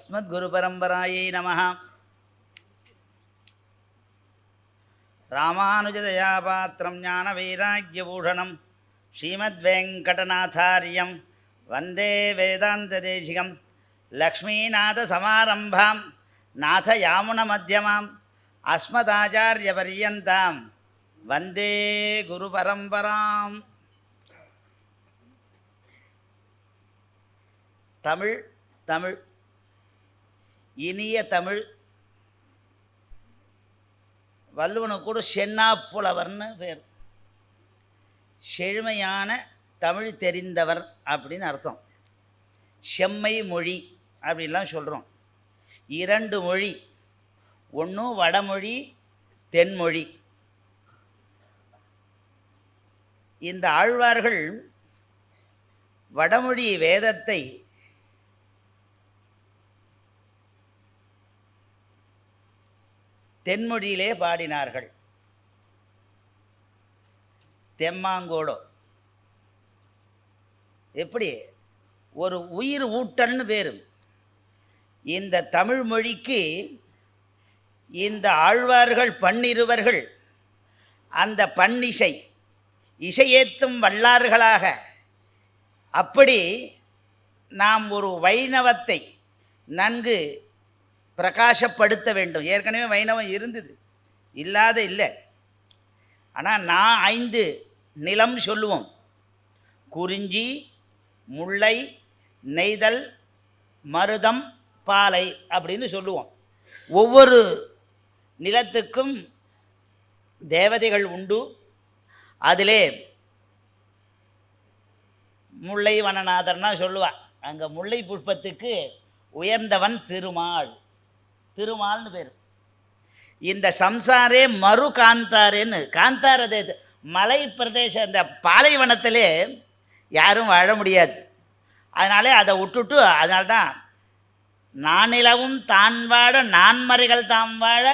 அஸ்மத் குரு பரம்பராயை நம ராமானுஜதயாபாத்திரம் ஞான வைராக்கியபூஷணம் ஸ்ரீமத் வெங்கடநாதாரியம் வந்தே வேதாந்த தேசிகம் லக்ஷ்மீநாத சமாரம்பாம் நாத யாமுன மத்தியமாம் அஸ்மதாச்சாரிய பரியந்தாம் வந்தே குரு பரம்பராம் தமிழ் தமிழ் இனிய தமிழ் வள்ளுவனுக்கு கூட சென்னா புலவர்னு பேர். செழுமையான தமிழ் தெரிந்தவர் அப்படின்னு அர்த்தம். செம்மை மொழி அப்படின்லாம் சொல்கிறோம் இரண்டு மொழி ஒன்று வடமொழி தென்மொழி. இந்த ஆழ்வார்கள் வடமொழி வேதத்தை தென்மொழியிலே பாடினார்கள். தெம்மாங்கோடோ. எப்படி? ஒரு உயிர் ஊட்டல்னு பேர். இந்த தமிழ் மொழிக்கு இந்த ஆழ்வார்கள் பன்னிருவர்கள் அந்த பன்னிசை இசையேத்தும் வல்லார்களாக அப்படி நாம் ஒரு வைணவத்தை நன்கு பிரகாசப்படுத்த வேண்டும். ஏற்கனவே வைணவம் இருந்தது. இல்லாத இல்லை. ஆனால் நான் ஐந்து நிலம் சொல்லுவோம். குறிஞ்சி முல்லை நெய்தல் மருதம் பாலை அப்படின்னு சொல்லுவோம். ஒவ்வொரு நிலத்துக்கும் தேவதைகள் உண்டு. அதிலே முல்லை வனநாதர்னா சொல்லுவா. அங்கே முல்லை புஷ்பத்துக்கு உயர்ந்தவன் திருமால். திருமால்னு பேர். இந்த சம்சாரே மறு காந்தாரேன்னு காந்தார் அது மலை பிரதேசம் இந்த பாலைவனத்திலே யாரும் வாழ முடியாது. அதனாலே அதை விட்டுட்டு அதனால தான் நானிலவும் தான் வாழ நான்மறைகள் தாம் வாழ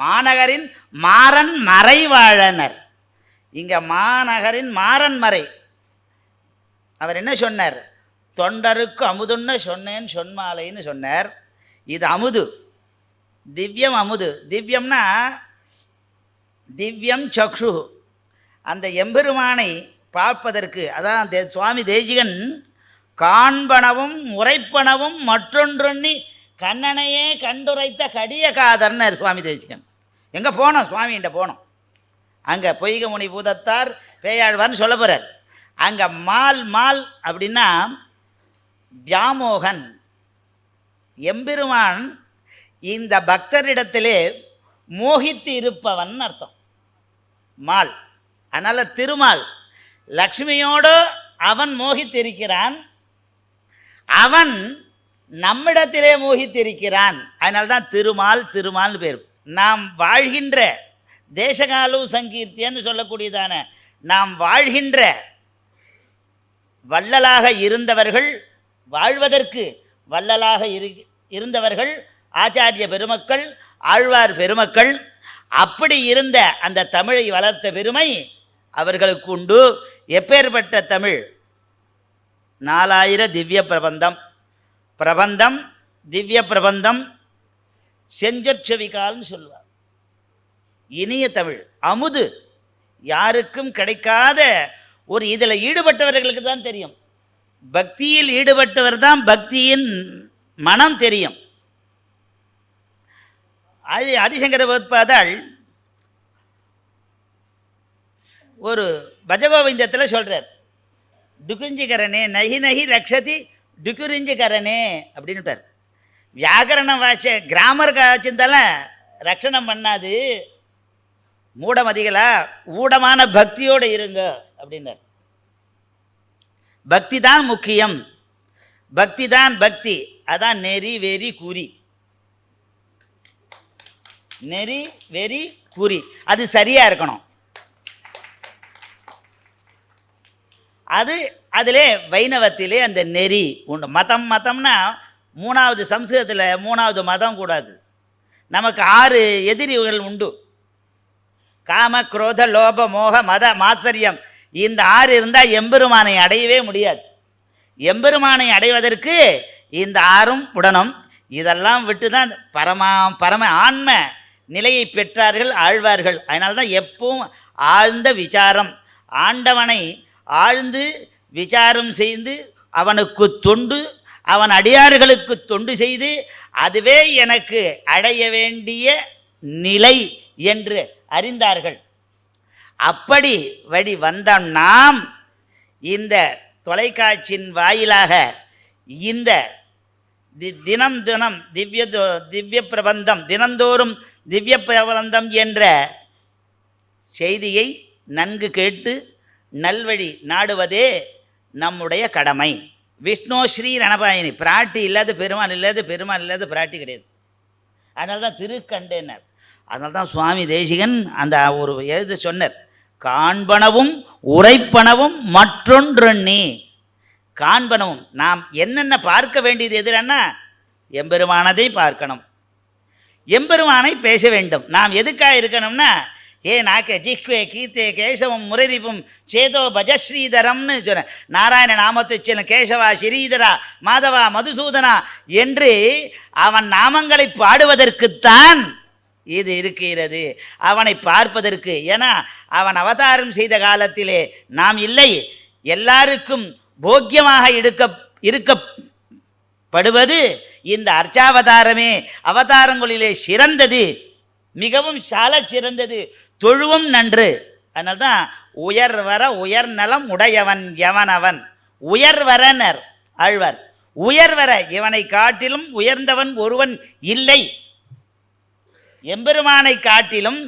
மாநகரின் மாறன் மறை வாழனர். இங்கே மாநகரின் மாறன் மறை. அவர் என்ன சொன்னார்? தொண்டருக்கு அமுதுன்னு சொன்னேன் சொன்மாலைன்னு சொன்னார். இது அமுது. திவ்யம் அமுது. திவ்யம்னா திவ்யம் சக்ஷு. அந்த எம்பெருமானை பார்ப்பதற்கு அதான் தே- சுவாமி தேஜிகன் காண்பனவும் உரைப்பனவும் மற்றொன்றொன்னி கண்ணனையே கண்டுரைத்த கடிய காதர்னர் சுவாமி தேசிகன் எங்கே போனோம்? சுவாமிகிட்ட போனோம். அங்கே பொய்க முனி பூதத்தார் பேயாழ்வார்னு சொல்ல போகிறார் அங்கே மால் மால் அப்படின்னா வியாமோகன். எம்பெருமான் இந்த பக்தரிடத்திலே மோகித்து இருப்பவன் அர்த்தம். மால் அதனால் திருமால் லக்ஷ்மியோடு அவன் மோகித்திருக்கிறான். அவன் நம்மிடத்திலே மோகித்திருக்கிறான். அதனால தான் திருமால் திருமால்னு பேர். நாம் வாழ்கின்ற தேசகாலு சங்கீர்த்தியன்னு சொல்லக்கூடியதான நாம் வாழ்கின்ற வள்ளலாக இருந்தவர்கள் வாழ்வதற்கு வள்ளலாக இரு இருந்தவர்கள் ஆச்சாரிய பெருமக்கள் ஆழ்வார் பெருமக்கள் அப்படி இருந்த அந்த தமிழை வளர்த்த பெருமை அவர்களுக்கு உண்டு. எப்பேற்பட்ட தமிழ்? நாலாயிர திவ்ய பிரபந்தம். பிரபந்தம் திவ்ய பிரபந்தம் செஞ்சொற்செவிகால்னு சொல்லுவார் இனிய தமிழ் அமுது. யாருக்கும் கிடைக்காத ஒரு இதில் ஈடுபட்டவர்களுக்கு தான் தெரியும். பக்தியில் ஈடுபட்டவர் தான் பக்தியின் மனம் தெரியும். அது ஆதிசங்கர பகவத்பாதாள் ஒரு பஜகோவிந்தத்தில் சொல்கிறார் டுகுஞ்சிகரனே நகி நகி ரக்ஷதி டுகுரிஞ்சிகரனே அப்படின்னுட்டார். வியாகரண வாச்ச கிராமர் காய்ச்சிருந்தாலும் ரக்ஷணம் பண்ணாது. மூடமதிகளா ஊடமான பக்தியோடு இருங்க அப்படின்னார். பக்தி தான் முக்கியம். பக்தி தான் பக்தி. அதான் நெறி வெறி கூறி. நெறி வெறி கூறி. அது சரியாக இருக்கணும். அது அதிலே வைணவத்திலே அந்த நெறி உண்டு. மதம் மதம்னா மூணாவது சம்ஸ்கிருதத்தில் மூணாவது மதம் கூடாது. நமக்கு ஆறு எதிரிகள் உண்டு. காம குரோத லோப மோக மத மாத்சரியம். இந்த ஆறு இருந்தால் எம்பெருமானை அடையவே முடியாது. எம்பெருமானை அடைவதற்கு இந்த ஆறும் உடனும் இதெல்லாம் விட்டு தான் பரமா பரம ஆன்ம நிலையை பெற்றார்கள் ஆழ்வார்கள். அதனால தான் எப்பவும் ஆழ்ந்த விசாரம். ஆண்டவனை ஆழ்ந்து விசாரம் செய்து அவனுக்கு தொண்டு அவன் அடியார்களுக்கு தொண்டு செய்து அதுவே எனக்கு அடைய வேண்டிய நிலை என்று அறிந்தார்கள். அப்படி வழி வந்தோம் நாம் இந்த தொலைக்காட்சியின் வாயிலாக இந்த தி- தினம் தினம் திவ்ய தோ- திவ்ய பிரபந்தம் தினந்தோறும் திவ்ய பிரபந்தம் என்ற செய்தியை நன்கு கேட்டு நல்வழி நாடுவதே நம்முடைய கடமை. விஷ்ணு ஸ்ரீ ரணபாயினி பிராட்டி இல்லாத பெருமாள் இல்லாத பெருமாள் இல்லாத பிராட்டி கிடையாது. அதனால தான் திருக்கண்டேனர். அதனால தான் சுவாமி தேசிகன் அந்த ஒரு எழுத சொன்னார். காண்பனவும் உரைப்பனவும் மற்றொன்றெண்ணி காண்பனவும் நாம் என்னென்ன பார்க்க வேண்டியது எதுனா எம்பெருமானதை பார்க்கணும். எம்பெருமானை பேச வேண்டும். நாம் எதுக்காக இருக்கணும்னா ஏ நாக்க ஜிஹ்வே கீர்த்தே கேசவம் முரரிப்பும் சேதோ பஜஸ்ரீதரம்னு சொன்ன. நாராயண நாமத்தை சொன்ன கேசவா ஸ்ரீதரா மாதவா மதுசூதனா என்று அவன் நாமங்களை பாடுவதற்குத்தான் இது இருக்கிறது. அவனை பார்ப்பதற்கு ஏன்னா அவன் அவதாரம் செய்த காலத்திலே நாம் இல்லை. எல்லாருக்கும் போக்கியமாக இருக்க இருக்கப்படுவது இந்த அர்ச்சாவதாரமே அவதாரங்களிலே சிறந்தது. மிகவும் சால சிறந்தது. தொழுவும் நன்று. அதனால தான் உயர் நலம் உடையவன் எவனவன்? உயர்வரனர் ஆழ்வர். உயர்வர இவனை காட்டிலும் உயர்ந்தவன் ஒருவன் இல்லை. எம்பெருமானை காட்டிலும்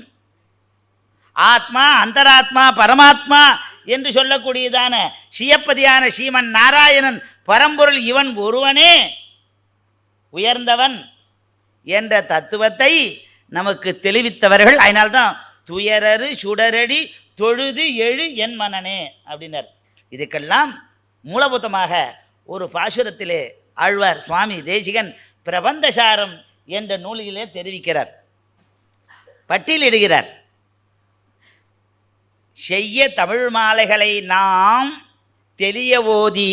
ஆத்மா அந்தராத்மா பரமாத்மா என்று சொல்லக்கூடியதான ஷியப்பதியான ஸ்ரீமன் நாராயணன் பரம்பொருள் இவன் ஒருவனே. உயர்ந்தவன் என்ற தத்துவத்தை நமக்கு தெளிவித்தவர்கள். அதனால்தான் துயரறு சுடரடி தொழுது எழு என் மனனே அப்படின்னார். இதுக்கெல்லாம் மூலபூதமாக ஒரு பாசுரத்திலே ஆழ்வார் சுவாமி தேசிகன் பிரபந்தசாரம் என்ற நூலிலே தெரிவிக்கிறார். பட்டியலிடுகிறார் செய்ய தமிழ் மாலைகளை நாம் தெளிய ஓதி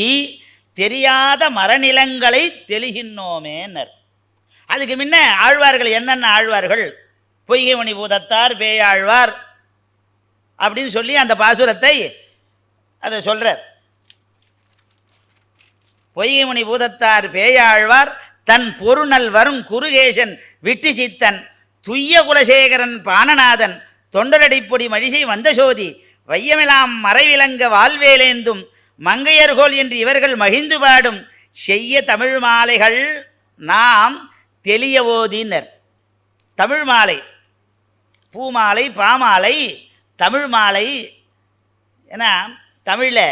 தெரியாத மரநிலங்களை தெளிகின்றோமேனர். அதுக்கு முன்ன ஆழ்வார்கள் என்னென்ன ஆழ்வார்கள்? பொய்கைமணி பூதத்தார் பேயாழ்வார் அப்படின்னு சொல்லி அந்த பாசுரத்தை அதை சொல்கிறார் பொய்கைமணி பூதத்தார் பேயாழ்வார் தன் பொருநல் வரும் குருகேசன் விட்டு சித்தன் துய்ய குலசேகரன் பானநாதன் தொண்டரடிப்பொடி மழிசை வந்தசோதி வையமெலாம் மறைவிலங்க வாழ்வேலேந்தும் மங்கையர்கோல் என்று இவர்கள் மகிழ்ந்து பாடும் செய்ய தமிழ் மாலைகள் நாம் தெளிய ஓதினர் தமிழ் மாலை பூமாலை பாமாலை தமிழ் மாலை ஏன்னா தமிழில்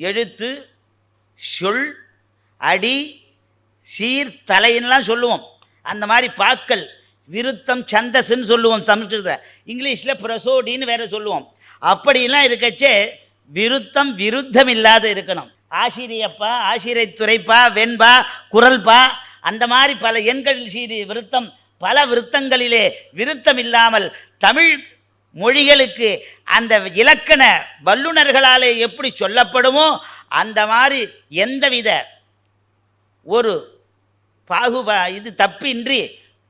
எழுத்து சொல் அடி சீர்தலைன்னுலாம் சொல்லுவோம். அந்த மாதிரி பாக்கள் விருத்தம் சந்தஸ்ன்னு சொல்லுவோம் சமஸ்கிருதத்தில். இங்கிலீஷில் பிரசோடின்னு வேற சொல்லுவோம். அப்படிலாம் இருக்கச்சே விருத்தம் விருத்தம் இல்லாத இருக்கணும். ஆசிரியப்பா ஆசிரியை துறைப்பா வெண்பா குரல்பா அந்த மாதிரி பல எண்களில் சீரி விருத்தம் பல விருத்தங்களிலே விருத்தம் இல்லாமல் தமிழ் மொழிகளுக்கு அந்த இலக்கண வல்லுநர்களாலே எப்படி சொல்லப்படுமோ அந்த மாதிரி எந்தவித ஒரு பாகுபா இது தப்பின்றி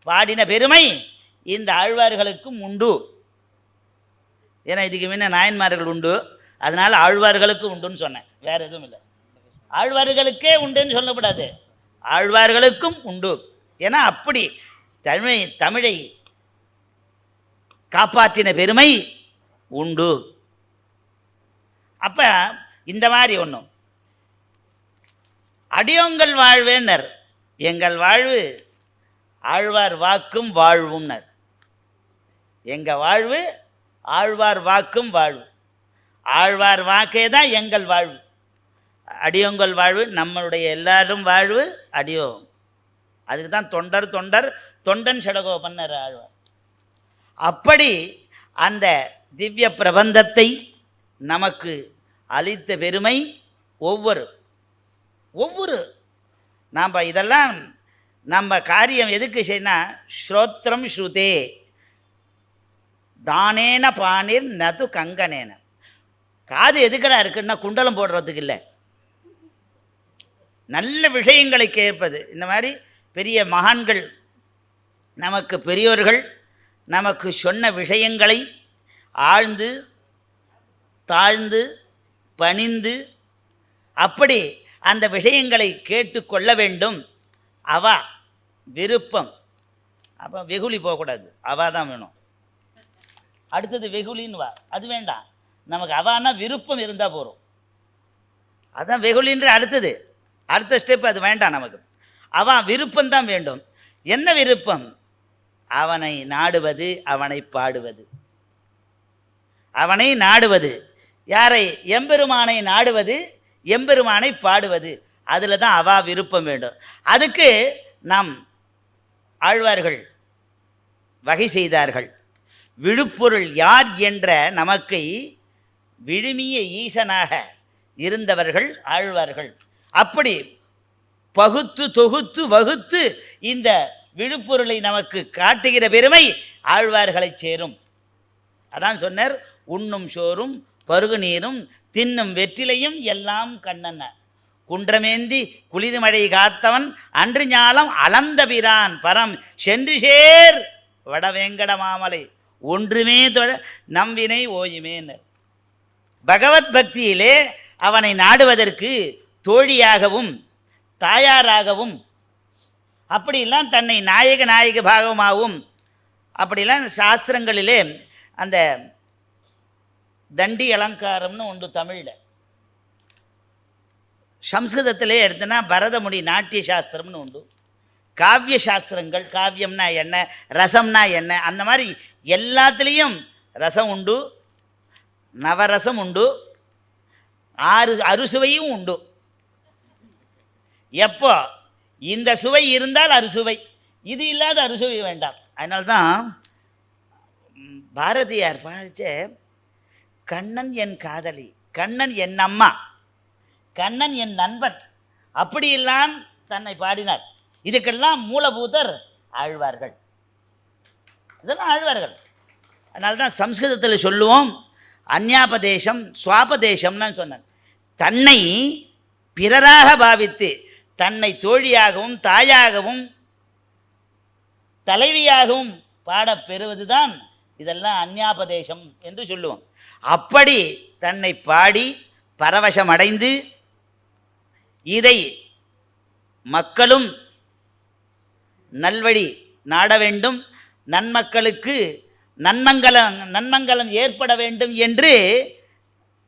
பாடின பெருமை இந்த ஆழ்வார்களுக்கும் உண்டு. ஏன்னா இதுக்கு முன்ன நாயன்மார்கள் உண்டு. அதனால் ஆழ்வார்களுக்கு உண்டுன்னு சொன்னேன். வேறு எதுவும் இல்லை. ஆழ்வார்களுக்கே உண்டுன்னு சொல்லக்கூடாது. ஆழ்வார்களுக்கும் உண்டு. ஏன்னா அப்படி தமிழை தமிழை காப்பாற்றின பெருமை உண்டு. அப்போ இந்த மாதிரி ஒன்றும் அடியோங்கள் வாழ்வேன்னர். எங்கள் வாழ்வு ஆழ்வார் வாக்கும் வாழ்வும்னர் எங்கள் வாழ்வு ஆழ்வார் வாக்கும் வாழ்வு. ஆழ்வார் வாக்கே தான் எங்கள் வாழ்வு. அடியோங்கள் வாழ்வு நம்மளுடைய எல்லாரும் வாழ்வு அடியோ. அதுக்கு தான் தொண்டர் தொண்டர் தொண்டன் சடகோபன்னர் ஆழ்வார். அப்படி அந்த திவ்ய பிரபந்தத்தை நமக்கு அளித்த பெருமை ஒவ்வொரு ஒவ்வொரு நாம் இதெல்லாம் நம்ம காரியம் எதுக்கு செய்யணும் ஸ்ரோத்திரம் ஸ்ருதே. தானேன பாணிர் நது கங்கனேன. காது எதுக்கடா இருக்குன்னா குண்டலம் போடுறதுக்கு இல்லை. நல்ல விஷயங்களை கேட்பது. இந்த மாதிரி பெரிய மகான்கள் நமக்கு பெரியோர்கள் நமக்கு சொன்ன விஷயங்களை ஆழ்ந்து தாழ்ந்து பணிந்து அப்படி அந்த விஷயங்களை கேட்டுக்கொள்ள வேண்டும். அவா விருப்பம். அப்போ வெகுளி போகக்கூடாது. அவா தான் வேணும். அடுத்தது வெகுளின்னு வா. அது வேண்டாம். நமக்கு அவானா விருப்பம் இருந்தால் போகிறோம் அதுதான் வெகுளின்ற அடுத்தது. அடுத்த ஸ்டெப் அது வேண்டாம் நமக்கு. அவன் விருப்பந்தான் வேண்டும். என்ன விருப்பம்? அவனை நாடுவது அவனை பாடுவது. அவனை நாடுவது. யாரை? எம்பெருமானை நாடுவது எம்பெருமானை பாடுவது. அதில் தான் அவா விருப்பம் வேண்டும். அதுக்கு நாம் ஆழ்வார்கள் வகை செய்தார்கள். விழுப்பொருள் யார் என்ற நமக்கை விழுமிய ஈசனாக இருந்தவர்கள் ஆழ்வார்கள். அப்படி பகுத்து தொகுத்து வகுத்து இந்த விழுப்பொருளை நமக்கு காட்டுகிற பெருமை ஆழ்வார்களைச் சேரும். அதான் சொன்னார் உண்ணும் சோறும் பருகு நீரும் தின்னும் வெற்றிலையும் எல்லாம் கண்ணன. குன்றமேந்தி குளிர்மழை காத்தவன் அன்று ஞாலம் அளந்தபிரான் பரம். சென்று சேர் வடவேங்கட மாமலை. ஒன்றுமே தொழ நம்பினை ஓயுமேனர் பகவத் பக்தியிலே அவனை நாடுவதற்கு தோழியாகவும் தாயாராகவும் அப்படிலாம் தன்னை நாயக நாயக பாகமாகவும் அப்படிலாம் சாஸ்திரங்களிலே அந்த தண்டி அலங்காரம்னு உண்டு தமிழில். சம்ஸ்கிருதத்திலே எடுத்தனா பரதமுடி நாட்டிய சாஸ்திரம்னு உண்டு. காவிய சாஸ்திரங்கள் காவியம்னா என்ன ரசம்னா என்ன அந்த மாதிரி எல்லாத்துலேயும் ரசம் உண்டு நவரசம் உண்டு ஆறு அறுசுவையும் உண்டு. எப்போ? இந்த சுவை இருந்தால் அறுசுவை இது இல்லாத அறுசுவை வேண்டாம். அதனால்தான் பாரதியார் பாடிச்ச கண்ணன் என் காதலி கண்ணன் என் அம்மா கண்ணன் என் நண்பன். அப்படியெல்லாம் தன்னை பாடினார். இதுக்கெல்லாம் மூலபூதர் ஆழ்வார்கள். இதெல்லாம் ஆழ்வார்கள். அதனால தான் சம்ஸ்கிருதத்தில் சொல்லுவோம் அந்யாபதேசம் சுவாபதேசம்னு சொன்னார் தன்னை பிறராக பாவித்து தன்னை தோழியாகவும் தாயாகவும் தலைவியாகவும் பாடப் பெறுவதுதான் இதெல்லாம் அந்யாபதேசம் என்று சொல்லுவோம். அப்படி தன்னை பாடி பரவசமடைந்து இதை மக்களும் நல்வழி நாட வேண்டும் நன்மக்களுக்கு நன்மங்கலம் நன்மங்கலம் ஏற்பட வேண்டும் என்று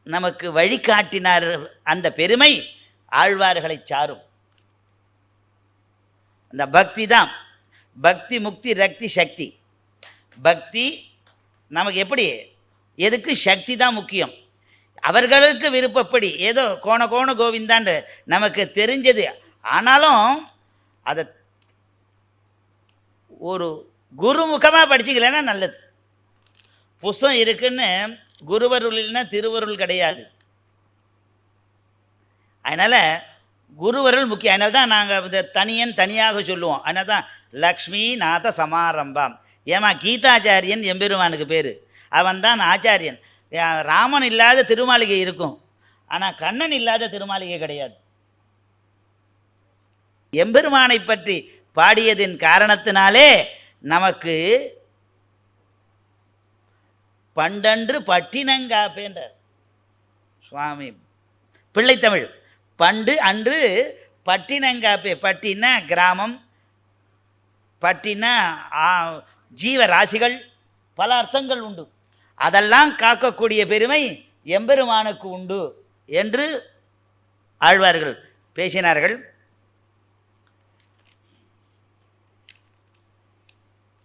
நமக்கு வழிகாட்டினார் அந்த பெருமை ஆழ்வார்களை சாரும். அந்த பக்தி தான். பக்தி முக்தி ரக்தி சக்தி. பக்தி நமக்கு எப்படி? எதுக்கு சக்தி தான் முக்கியம்? அவர்களுக்கு விருப்பப்படி ஏதோ கோண கோண கோவிந்தாண்டு நமக்கு தெரிஞ்சது. ஆனாலும் அதை ஒரு குருமுகமாக படிச்சுக்கலன்னா நல்லது. புஸ்தம் இருக்குன்னு குருவருள்னா இல்லைன்னா திருவருள் கிடையாது. அதனால் குருவருள் முக்கியம். அதனால தான் நாங்கள் இந்த தனியன் தனியாக சொல்லுவோம். அதனால தான் லக்ஷ்மி நாத சமாரம்பம். ஏமா கீதாச்சாரியன் எம்பெருமானுக்கு பேர். அவன் தான் ஆச்சாரியன் ராமன் இல்லாத திருமாளிகை இருக்கும். ஆனால் கண்ணன் இல்லாத திருமாளிகை கிடையாது. எம்பெருமானை பற்றி பாடியதின் காரணத்தினாலே நமக்கு பண்டன்று பட்டினங்காப்பேன்றார் சுவாமி பிள்ளைத்தமிழ் பண்டு அன்று பட்டினங்காப்பே பட்டினா கிராமம் பட்டினா ஜீவராசிகள் பல அர்த்தங்கள் உண்டு. அதெல்லாம் காக்கக்கூடிய பெருமை எம்பெருமானுக்கு உண்டு என்று ஆழ்வார்கள் பேசினார்கள்.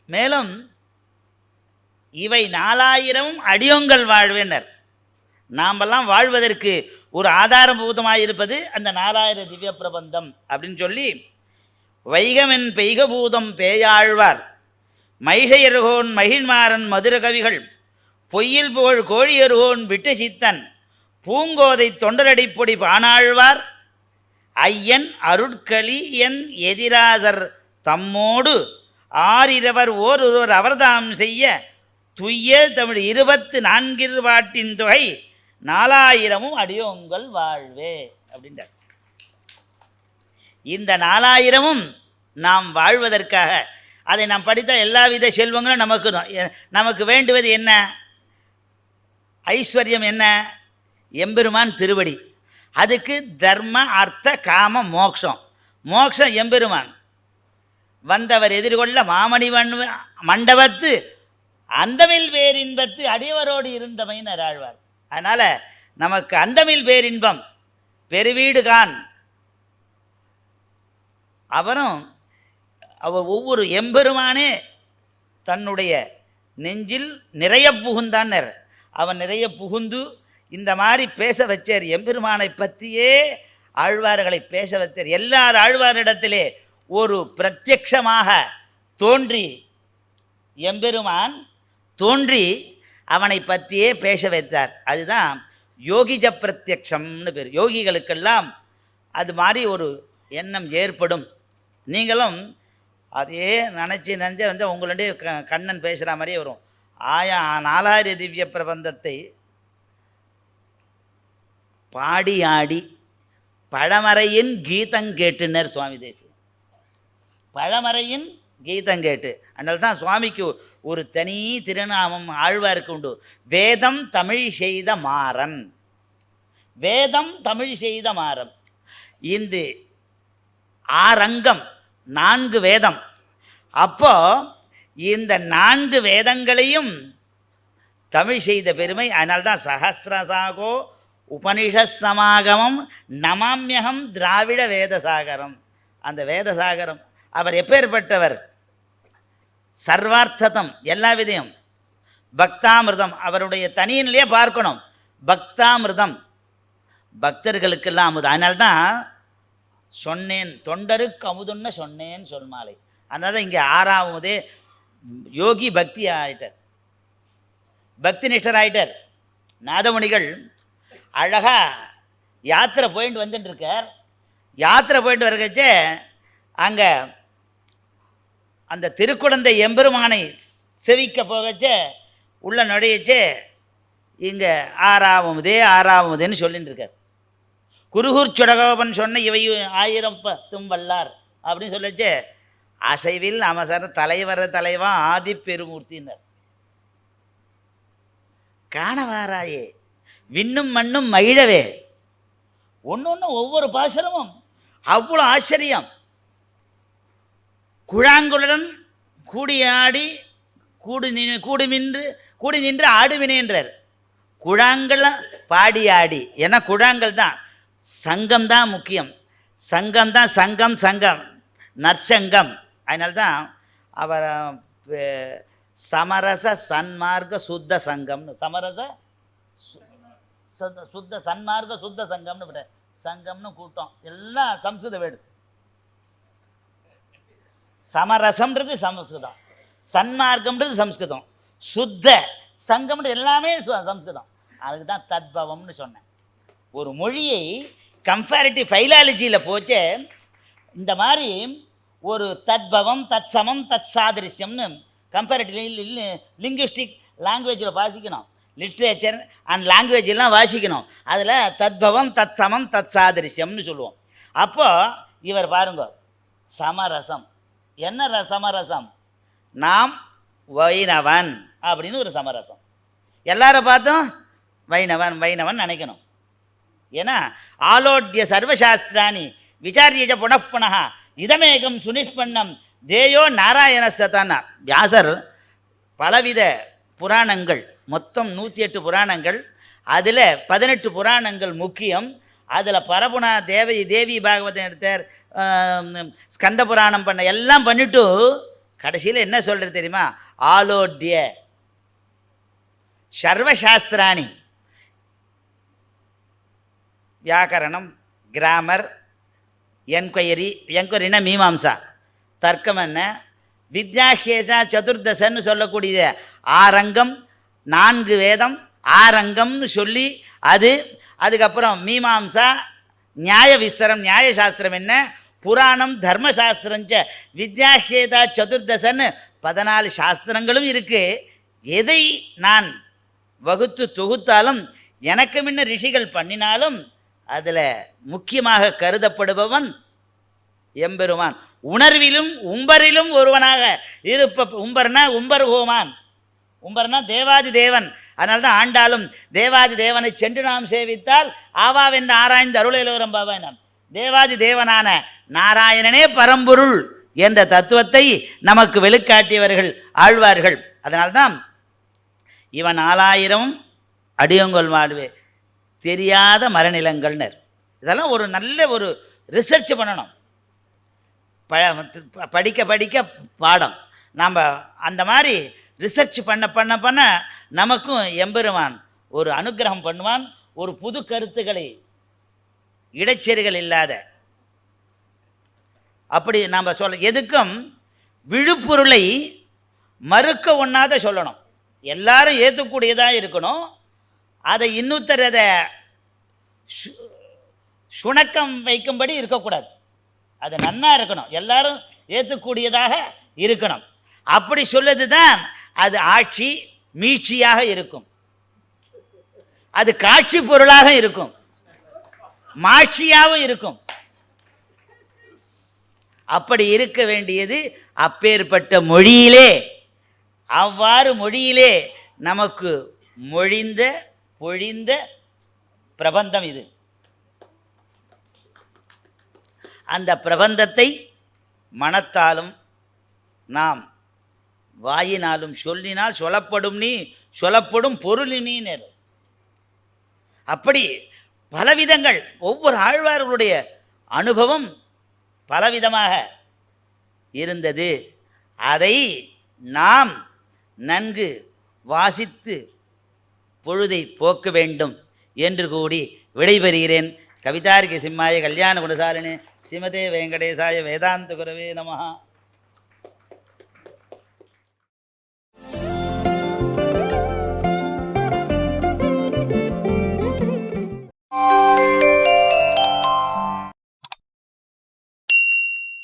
மேலும் இவை நாலாயிரமும் அடியோங்கள் வாழ்வினர். நாமெல்லாம் வாழ்வதற்கு ஒரு ஆதாரபூதமாக இருப்பது அந்த நாலாயிர திவ்ய பிரபந்தம் அப்படின்னு சொல்லி வைகமென் பெய்கபூதம் பேயாழ்வார். மைஷையருகோன் மகிழ்மாறன் மதுர கவிகள் பொய்யில் புகழ் கோழியருகோன் விட்டு சித்தன் பூங்கோதை தொண்டரடிப்பொடி பானாழ்வார் ஐயன் அருட்களி என் எதிராசர் தம்மோடு ஆறிரவர் ஓரொருவர் அவர்தாம் செய்ய துய்ய தமிழ் இருபத்து நான்கிரு பாட்டின் தொகை நாலாயிரமும் அடியோங்கள் வாழ்வே அப்படின்றார். இந்த நாலாயிரமும் நாம் வாழ்வதற்காக அதை நாம் படித்த எல்லாவித செல்வங்களும் நமக்கு தான். நமக்கு வேண்டுவது என்ன? ஐஸ்வர்யம் என்ன? எம்பெருமான் திருவடி. அதுக்கு தர்ம அர்த்த காம மோக்ஷம். மோக்ஷம் எம்பெருமான். வந்தவர் எதிர்கொள்ள மாமணி மண்டபத்து அந்தமில் பேரின்பத்து அடியவரோடு இருந்தமைன்னு ஆழ்வார் அதனால் நமக்கு அந்தமில் பேரின்பம் பெருவீடு கான். அவரும் அவர் ஒவ்வொரு எம்பெருமானே தன்னுடைய நெஞ்சில் நிறைய புகுந்தான்னர். அவன் நிறைய புகுந்து இந்த மாதிரி பேச வச்சார். எம்பெருமானை பற்றியே ஆழ்வார்களை பேச வைத்தார் எல்லார் ஆழ்வாரிடத்திலே ஒரு பிரத்யக்ஷமாக தோன்றி எம்பெருமான் தோன்றி அவனை பற்றியே பேச வைத்தார். அதுதான் யோகிஜ பிரத்யக்ஷம்னு பேர். யோகிகளுக்கெல்லாம் அது மாதிரி ஒரு எண்ணம் ஏற்படும். நீங்களும் அதே நினச்சி நினச்சி வந்து உங்களுடைய க கண்ணன் பேசுகிற மாதிரியே வரும். ஆயா நாலாயிர திவ்ய பிரபந்தத்தை பாடி ஆடி பழமறையின் கீதம் கேட்டுனர் சுவாமி தேசி. பழமறையின் கீதம் கேட்டு. அதனால தான் சுவாமிக்கு ஒரு தனி திருநாமம் ஆழ்வாருக்கு உண்டு. வேதம் தமிழ் செய்த மாறன். வேதம் தமிழ் செய்த மாறன். இந்த ஆரங்கம் நான்கு வேதம். அப்போ இந்த நான்கு வேதங்களையும் தமிழ் செய்த பெருமை அதனால்தான் சஹசிரசாகோ உபனிஷத் சமாகமம் நமாமியகம் திராவிட வேதசாகரம். அந்த வேதசாகரம் அவர் எப்பேற்பட்டவர்? சர்வார்த்ததம் எல்லா விதையும் பக்தாமிர்தம் அவருடைய தனியினிலேயே பார்க்கணும். பக்தாமிர்தம். பக்தர்களுக்கெல்லாம் அமுது அதனால்தான் சொன்னேன் தொண்டருக்கு அமுதுன்னு சொன்னேன் சொல் மாலை அதனால தான் இங்கே ஆறாவது யோகி பக்தி ஆயிட்டார். பக்தி நிஷ்டர் ஆயிட்டார். நாதமுனிகள் அழகா யாத்திரை போயிட்டு வந்துட்டு இருக்கார். யாத்திரை போயிட்டு வரக்கச்சே அங்கே அந்த திருக்குழந்தை எம்பெருமானை செவிக்க போகச்சே உள்ள நுழையச்சே இங்கே ஆறாவதே ஆறாவதுன்னு சொல்லிட்டு இருக்கார். குருகூர் சுடகோபன் சொன்ன இவையும் ஆயிரம் பத்தும் வல்லார் அப்படின்னு சொல்லிச்சு. அசைவில் அமசர தலைவர தலைவா ஆதி பெருமூர்த்தினர் காணவாராயே விண்ணும் மண்ணும் மகிழவே. ஒன்று ஒன்று ஒவ்வொரு பாசுரமும் அவ்வளோ ஆச்சரியம். குழாங்குளுடன் கூடியாடி கூடு நின்று கூடு நின்று கூடி நின்று ஆடுவினேன்றார். குழாங்கள் பாடி ஆடி ஏன்னா குழாங்கள் தான் சங்கம் தான் முக்கியம். சங்கம் தான் சங்கம் சங்கம். நற்சங்கம். அதனால தான் அவர் சமரச சன்மார்க்க சுத்த சங்கம்னு. சமரச சுத்த சுத்த சன்மார்க்க சுத்த சங்கம்னு விட சங்கம்னு கூட்டம். எல்லாம் சம்ஸ்கிருத வேடு. சமரசம்ன்றது சமஸ்கிருதம். சன்மார்க்கம்ன்றது சம்ஸ்கிருதம். சுத்த சங்கம்ன்றது எல்லாமே சு- சம்ஸ்கிருதம். அதுக்கு தான் தத்பவம்னு சொன்னேன். ஒரு மொழியை கம்பேரிட்டிவ் ஃபைலாலஜியில் போச்சு. இந்த மாதிரி ஒரு தத்பவம் தத்சமம் தத் சாதிருஷ்யம்னு கம்பேரிட்டிவ் லிங்குவிஸ்டிக் லாங்குவேஜில் வாசிக்கணும். லிட்ரேச்சர் அண்ட் லாங்குவேஜ் எல்லாம் வாசிக்கணும். அதில் தத்பவம் தத்சமம் தத் சாதிருஷ்யம்னு சொல்லுவோம். அப்போ இவர் பாருங்க சமரசம். என்ன ர சமரசம்? நாம் வைணவன் அப்படின்னு ஒரு சமரசம். எல்லாரும் பார்த்தும்? வைணவன் வைணவன் நினைக்கணும். ஏன்னா ஆலோட்ய சர்வசாஸ்திராணி விசாரியஜ புனఃப்புனः இதமேகம் சுனிஷ்பண்ணம் தேயோ நாராயண சதானா வியாசர் பலவித புராணங்கள் மொத்தம் நூற்றி எட்டு புராணங்கள் அதில் பதினெட்டு புராணங்கள் முக்கியம். அதில் பரபுணா தேவி தேவி பாகவதம் எடுத்தார் ஸ்கந்த புராணம் பண்ண எல்லாம் பண்ணிட்டு கடைசியில் என்ன சொல்கிறது தெரியுமா? ஆலோட்ய சர்வசாஸ்திராணி. வியாக்கரணம் கிராமர் என்கொயரி என்கொயரினா மீமாம்சா. தர்க்கம் என்ன? வித்யாஹேஜா சதுர்தசன்னு சொல்லக்கூடியது. ஆரங்கம் நான்கு வேதம் ஆரங்கம்னு சொல்லி அது அதுக்கப்புறம் மீமாம்சா நியாய விஸ்தரம் நியாயசாஸ்திரம் என்ன? புராணம் தர்மசாஸ்திரஞ்ச வித்யாஹேதா சதுர்தசன்னு பதினாலு சாஸ்திரங்களும் இருக்குது எதை நான் வகுத்து தொகுத்தாலும் எனக்கு முன்ன ரிஷிகள் பண்ணினாலும் அதில் முக்கியமாக கருதப்படுபவன் எம்பெருமான். உணர்விலும் உம்பரிலும் ஒருவனாக இருப்ப உம்பர்னா உம்பர் ஹோமான். உம்பர்னா தேவாதி தேவன். அதனால தான் ஆண்டாலும் தேவாதி தேவனை சென்று நாம் சேவித்தால் ஆவாவென்று ஆராய்ந்து அருளையிலோரம் பாவாயினம். தேவாதி தேவனான நாராயணனே பரம்பொருள் என்ற தத்துவத்தை நமக்கு வெளிக்காட்டியவர்கள் ஆழ்வார்கள். அதனால்தான் இவன் ஆலாயிரம் அடியங்கொள் வாழ்வே. தெரியாத மரநிலங்கள்னர். இதெல்லாம் ஒரு நல்ல ஒரு ரிசர்ச் பண்ணணும். ப படிக்க படிக்க பாடம். நாம் அந்த மாதிரி ரிசர்ச் பண்ண பண்ண பண்ண நமக்கும் எம்பெருமான் ஒரு அனுக்கிரகம் பண்ணுவான். ஒரு புது கருத்துக்களை இடைச்செருகள் இல்லாத. அப்படி நாம் சொல்ல எதுக்கும்? விழுப்புருளை மறுக்க ஒன்றாத சொல்லணும். எல்லாரும் ஏற்றக்கூடியதாக இருக்கணும். அதை இன்னொருத்தர் அதை சு- சுணக்கம் வைக்கும்படி இருக்கக்கூடாது. அது நன்னா இருக்கணும். எல்லாரும் ஏற்றக்கூடியதாக இருக்கணும். அப்படி சொல்லது தான் அது ஆட்சி மீட்சியாக இருக்கும். அது காட்சி பொருளாக இருக்கும். மாட்சியாகவும் இருக்கும். அப்படி இருக்க வேண்டியது அப்பேற்பட்ட மொழியிலே. அவ்வாறு மொழியிலே நமக்கு மொழிந்த பொழிந்த பிரபந்தம் இது. அந்த பிரபந்தத்தை மனத்தாலும் நாம் வாயினாலும் சொல்லினால் சொல்லப்படும் நீ சொல்லப்படும் பொருளினீனர் அப்படி பலவிதங்கள் ஒவ்வொரு ஆழ்வார்களுடைய அனுபவம் பலவிதமாக இருந்தது. அதை நாம் நன்கு வாசித்து பொழுதை போக்க வேண்டும் என்று கூடி விடைபெறுகிறேன். கவிதாரிக்கு சிம்மாய கல்யாண குணசாலினி ஸ்ரீமதே வெங்கடேசாய வேதாந்த குரவே நமகா